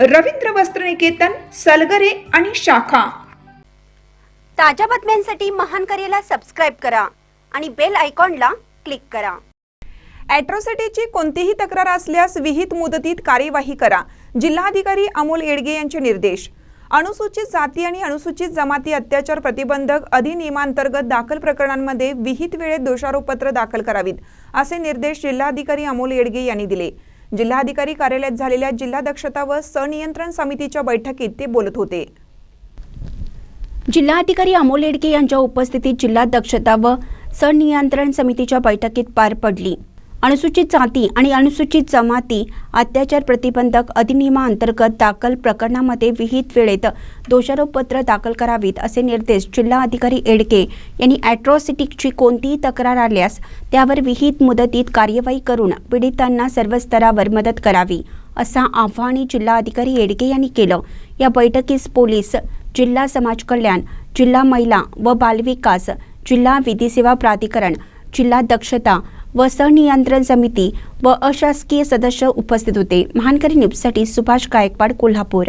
रवींद्र वस्त्रनिकेतन सलगरे आणि शाखा. ताज्या बातम्यांसाठी महान करेला सबस्क्राईब करा आणि बेल आयकॉनला क्लिक करा. ॲट्रॉसिटीची कोणतीही तक्रार असल्यास विहित मुदतीत कार्यवाही करा जिल्हाधिकारी अमोल येडगे यांचे निर्देश. अनुसूचित जाती आणि अनुसूचित जमाती अत्याचार प्रतिबंधक अधिनियमांतर्गत दाखल प्रकरणांमध्ये विहित वेळेत दोषारोपपत्र दाखल करावीत असे निर्देश जिल्हाधिकारी अमोल येडगे यांनी दिले. जिल्हाधिकारी कार्यालयात झालेल्या जिल्हा दक्षता व सनियंत्रण समितीच्या बैठकीत ते बोलत होते. जिल्हाधिकारी अमोल येडके यांच्या उपस्थितीत जिल्हा दक्षता व सनियंत्रण समितीच्या बैठकीत पार पडली. अनुसूचित जाती आणि अनुसूचित जमाती अत्याचार प्रतिबंधक अधिनियमाअंतर्गत दाखल प्रकरणामध्ये विहित वेळेत दोषारोपपत्र दाखल करावीत असे निर्देश जिल्हा अधिकारी एडके यांनी ॲट्रॉसिटीची कोणतीही तक्रार आल्यास त्यावर विहित मुदतीत कार्यवाही करून पीडितांना सर्व स्तरावर मदत करावी असा आव्हानही जिल्हाधिकारी येडके यांनी केलं. या बैठकीस पोलीस जिल्हा समाज कल्याण जिल्हा महिला व बालविकास जिल्हा विधी सेवा प्राधिकरण जिल्हा दक्षता व सहनियंत्रण समिती व अशासकीय सदस्य उपस्थित होते. महानकरी न्यूजसाठी सुभाष गायकवाड कोल्हापूर.